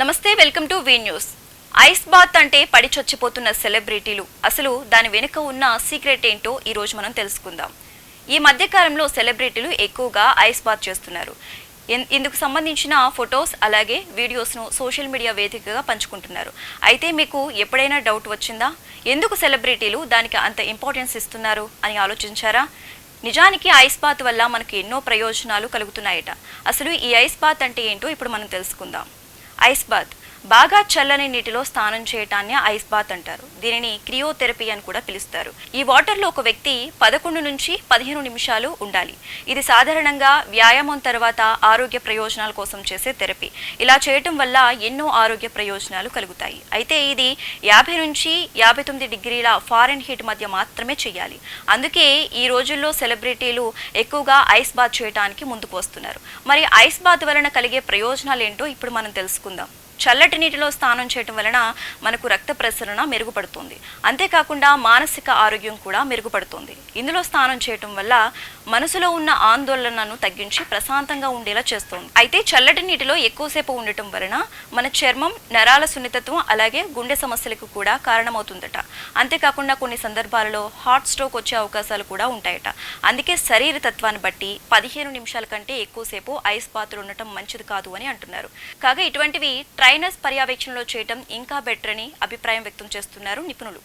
నమస్తే welcome to V news. Ice bath అంటే పడి చచ్చిపోతున్న సెలబ్రిటీలు. అసలు దాని వెనుక ఉన్న సీక్రెట్ ఏంటో ఈ రోజు మనం తెలుసుకుందాం. ఈ మధ్యకాలంలో సెలబ్రిటీలు ఎక్కువగా ఐస్ బాత్ చేస్తున్నారు. ఇందుకు సంబంధించిన ఫొటోస్ అలాగే వీడియోస్ను సోషల్ మీడియా వేదికగా పంచుకుంటున్నారు. అయితే మీకు ఎప్పుడైనా డౌట్ వచ్చిందా? ఎందుకు సెలబ్రిటీలు దానికి అంత ఇంపార్టెన్స్ ఇస్తున్నారు అని ఆలోచించారా? నిజానికి ఐస్ బాత్ వల్ల మనకు ఎన్నో ప్రయోజనాలు కలుగుతున్నాయట. అసలు ఈ ఐస్ బాత్ అంటే ఏంటో ఇప్పుడు మనం తెలుసుకుందాం. ఐస్ బాత్ బాగా చల్లని నీటిలో స్నానం చేయటాన్ని ఐస్ బాత్ అంటారు. దీనిని క్రియోథెరపీ అని కూడా పిలుస్తారు. ఈ వాటర్లో ఒక వ్యక్తి పదకొండు నుంచి పదిహేను నిమిషాలు ఉండాలి. ఇది సాధారణంగా వ్యాయామం తర్వాత ఆరోగ్య ప్రయోజనాల కోసం చేసే థెరపీ. ఇలా చేయటం వల్ల ఎన్నో ఆరోగ్య ప్రయోజనాలు కలుగుతాయి. అయితే ఇది యాభై నుంచి యాభై తొమ్మిది డిగ్రీల ఫారెన్ హీట్ మధ్య మాత్రమే చేయాలి. అందుకే ఈ రోజుల్లో సెలబ్రిటీలు ఎక్కువగా ఐస్ బాత్ చేయడానికి ముందుకు వస్తున్నారు. మరి ఐస్ బాత్ వలన కలిగే ప్రయోజనాలు ఏంటో ఇప్పుడు మనం తెలుసుకుందాం. చల్లటి నీటిలో స్నానం చేయటం వలన మనకు రక్త ప్రసరణ మెరుగుపడుతుంది. అంతేకాకుండా మానసిక ఆరోగ్యం కూడా మెరుగుపడుతుంది. ఇందులో స్నానం చేయటం వల్ల మనసులో ఉన్న ఆందోళనను తగ్గించి ప్రశాంతంగా ఉండేలా చేస్తుంది. అయితే చల్లటి నీటిలో ఎక్కువసేపు ఉండటం వలన మన చర్మం నరాల సున్నితత్వం అలాగే గుండె సమస్యలకు కూడా కారణమవుతుందట. అంతేకాకుండా కొన్ని సందర్భాలలో హార్ట్ స్ట్రోక్ వచ్చే అవకాశాలు కూడా ఉంటాయట. అందుకే శరీర తత్వాన్ని బట్టి పదిహేను నిమిషాల కంటే ఎక్కువసేపు ఐస్ బాతులు ఉండటం మంచిది కాదు అని అంటున్నారు. కాగా ఇటువంటివి ట్రైనర్స్ పర్యవేక్షణలో చేయటం ఇంకా బెటర్ అని అభిప్రాయం వ్యక్తం చేస్తున్నారు నిపుణులు.